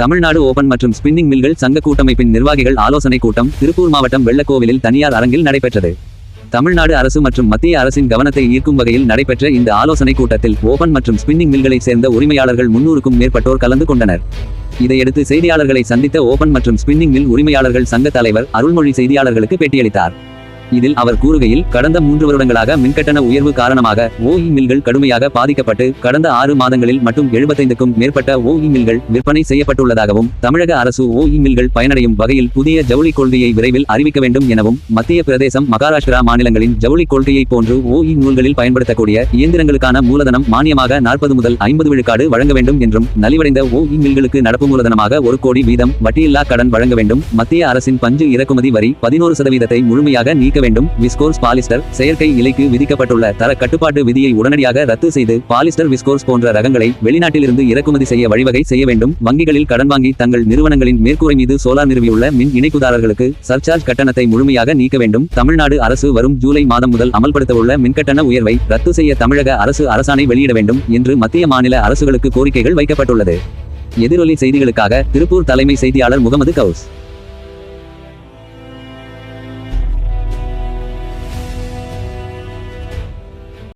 Tamil Nadu open மற்றும் spinning மில்கள் சங்க கூட்டமைப்பின் நிர்வாகிகள் ஆலோசனை கூட்டம் திருப்பூர் மாவட்டம் வெள்ளக்கோவிலில் தனியார் அரங்கில் நடைபெற்றது. தமிழ்நாடு அரசு மற்றும் மத்திய அரசின் கவனத்தை ஈர்க்கும் வகையில் நடைபெற்ற இந்த ஆலோசனை கூட்டத்தில் ஓபன் மற்றும் ஸ்பின்னிங் மில்களைச் சேர்ந்த உரிமையாளர்கள் முன்னூறுக்கும் மேற்பட்டோர் கலந்து கொண்டனர். இதையடுத்து செய்தியாளர்களை சந்தித்த ஓபன் மற்றும் ஸ்பின்னிங் மில் உரிமையாளர்கள் சங்க தலைவர் அருள்மொழி செய்தியாளர்களுக்கு பேட்டியளித்தார். இதில் அவர் கூறுகையில் கடந்த மூன்று வருடங்களாக மின்கட்டண உயர்வு காரணமாக ஓஇ மில்கள் கடுமையாக பாதிக்கப்பட்டு கடந்த ஆறு மாதங்களில் மட்டும் எழுபத்தைந்துக்கும் மேற்பட்ட ஓஇ மில்கள் விற்பனை செய்யப்பட்டுள்ளதாகவும் தமிழக அரசு ஓஇ மில்கள் பயனடையும் வகையில் புதிய ஜவுளி கொள்கையை விரைவில் அறிவிக்க வேண்டும் எனவும் மத்திய பிரதேசம் மகாராஷ்டிரா மாநிலங்களின் ஜவுளி கொள்கையை போன்று ஓஇ நூல்களில் பயன்படுத்தக்கூடிய இயந்திரங்களுக்கான மூலதனம் மானியமாக நாற்பது முதல் ஐம்பது விழுக்காடு வழங்க வேண்டும் என்றும் நலிவடைந்த ஓஇ மில்களுக்கு நடப்பு மூலதனமாக ஒரு கோடி வீதம் வட்டியில்லா கடன் வழங்க வேண்டும் மத்திய அரசின் பஞ்சு இறக்குமதி வரி பதினோரு சதவீதத்தை முழுமையாக நீக்க வேண்டும். விஸ்கோர்ஸ் பாலிஸ்டர் செயற்கை இலைக்கு விதிக்கப்பட்டுள்ள தர கட்டுப்பாட்டு விதியை உடனடியாக ரத்து செய்து பாலிஸ்டர் விஸ்கோர்ஸ் போன்ற ரகங்களை வெளிநாட்டிலிருந்து இறக்குமதி செய்ய வழிவகை செய்ய வேண்டும். வங்கிகளில் கடன் வாங்கி தங்கள் நிறுவனங்களின் மேற்கூரை மீது சோலார் நிறுவியுள்ள மின் இணைப்புதாரர்களுக்கு சர்ச்சார்ஜ் கட்டணத்தை முழுமையாக நீக்க வேண்டும். தமிழ்நாடு அரசு வரும் ஜூலை மாதம் முதல் அமல்படுத்தவுள்ள மின்கட்டண உயர்வை ரத்து செய்ய தமிழக அரசு அரசாணை வெளியிட வேண்டும் என்று மத்திய மாநில அரசுகளுக்கு கோரிக்கைகள் வைக்கப்பட்டுள்ளது. எதிரொலி செய்திகளுக்காக திருப்பூர் தலைமை செய்தியாளர் முகமது கவுஸ்.